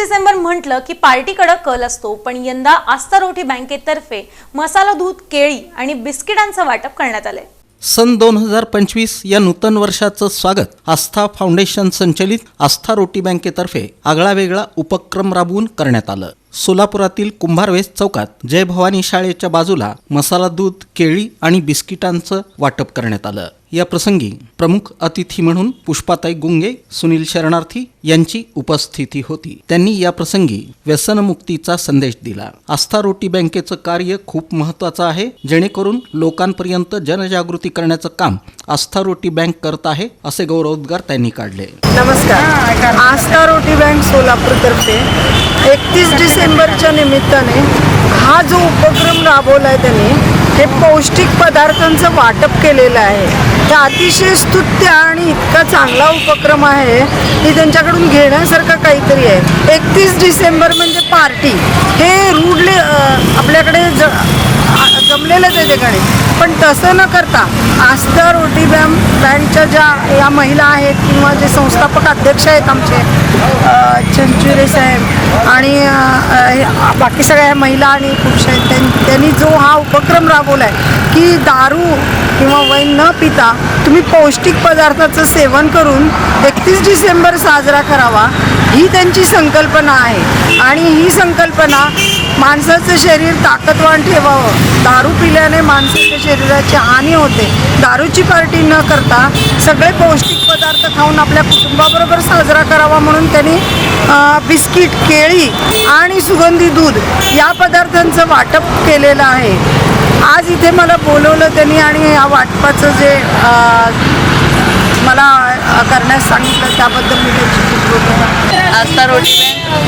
डिसेंबर म्हटलं की पार्टीकडे कल असतो पण यंदा आस्था रोटी बँकेतर्फे मसाला दूध केळी आणि बिस्किटांचं वाटप करण्यात आलंय. सन दोन हजार पंचवीस या नूतन वर्षाचं स्वागत आस्था फाउंडेशन संचलित आस्था रोटी बँकेतर्फे आगळा वेगळा उपक्रम राबवून करण्यात आलं. सोलापुरातील कुंभारवेस चौकात जय भवानी शाळेच्या बाजूला मसाला दूध केळी आणि बिस्किटांचं वाटप करण्यात आलं. या प्रसंगी प्रमुख अतिथी म्हणून पुष्पाताई गुंगे सुनील शरणार्थी यांची उपस्थिती होती. त्यांनी या प्रसंगी व्यसनमुक्तीचा संदेश दिला. आस्था रोटी बँकेचं कार्य खूप महत्वाचं आहे जेणेकरून लोकांपर्यंत जनजागृती करण्याचं काम आस्था रोटी बँक करत आहे असे गौरवोद्गार त्यांनी काढले. नमस्कार. आस्था रोटी सोलापूरतर्फे एकतीस डिसेंबरच्या निमित्ताने हा जो उपक्रम राबवला आहे त्यांनी हे पौष्टिक पदार्थांचं वाटप केलेलं आहे. हे अतिशय स्तुत्य आणि इतका चांगला उपक्रम आहे की त्यांच्याकडून घेण्यासारखं काहीतरी आहे. एकतीस डिसेंबर म्हणजे पार्टी. हे रूढले आपल्याकडे ज जमलेलंच आहे ते गणित पण तसं न करता आस्तर ओटी बॅम बँकच्या ज्या या महिला आहेत किंवा जे संस्थापक अध्यक्ष आहेत आमचे चंचुरे साहेब आणि बाकी सगळ्या महिला आणि पुरुष आहेत त्यां- त्यांनी जो हा उपक्रम राबवला आहे की दारू किंवा वैन न पिता तुम्ही पौष्टिक पदार्थाचं सेवन करून एकतीस डिसेंबर साजरा करावा ही त्यांची संकल्पना आहे. आणि ही संकल्पना माणसाचं शरीर ताकदवान ठेवावं. दारू पिल्याने माणसाच्या शरीराची हानी होते. दारूची पार्टी न करता सगळे पौष्टिक पदार्थ खाऊन आपल्या कुटुंबाबरोबर साजरा करावा म्हणून त्यांनी बिस्किट केळी आणि सुगंधी दूध या पदार्थांचं वाटप केलेलं आहे. आज इथे मला बोलवलं त्यांनी आणि या वाटपाचं जे मला करण्यास सांगितलं त्याबद्दल मी त्यांची खूप खूप आस्था रोटी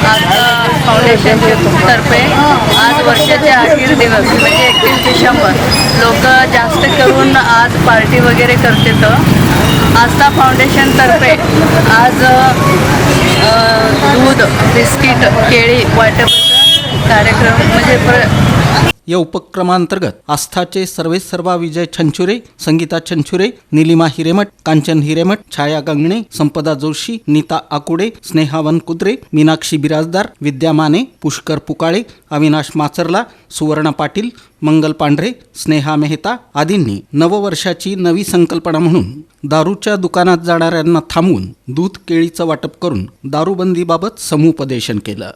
आस्था फाउंडेशनचे तर्फे आज वर्षाचे अखेर दिवस म्हणजे एकतीस डिसेंबर. लोक जास्त करून आज पार्टी वगैरे करते तर. आस्था फाउंडेशनतर्फे आज दूध बिस्किट केळी वाटप कार्यक्रम म्हणजे प्र या उपक्रमांतर्गत आस्थाचे सर्वे सर्वा विजय छंचुरे संगीता छंचुरे निलिमा हिरेमठ कांचन हिरेमठ छाया गंगणे संपदा जोशी नीता आकुडे स्नेहा वनकुद्रे मीनाक्षी बिराजदार विद्या माने पुष्कर पुकाळे अविनाश माचरला सुवर्णा पाटील मंगल पांढरे स्नेहा मेहता आदींनी नववर्षाची नवी संकल्पना म्हणून दारूच्या दुकानात जाणाऱ्यांना थांबवून दूध केळीचं वाटप करून दारूबंदीबाबत समुपदेशन केलं.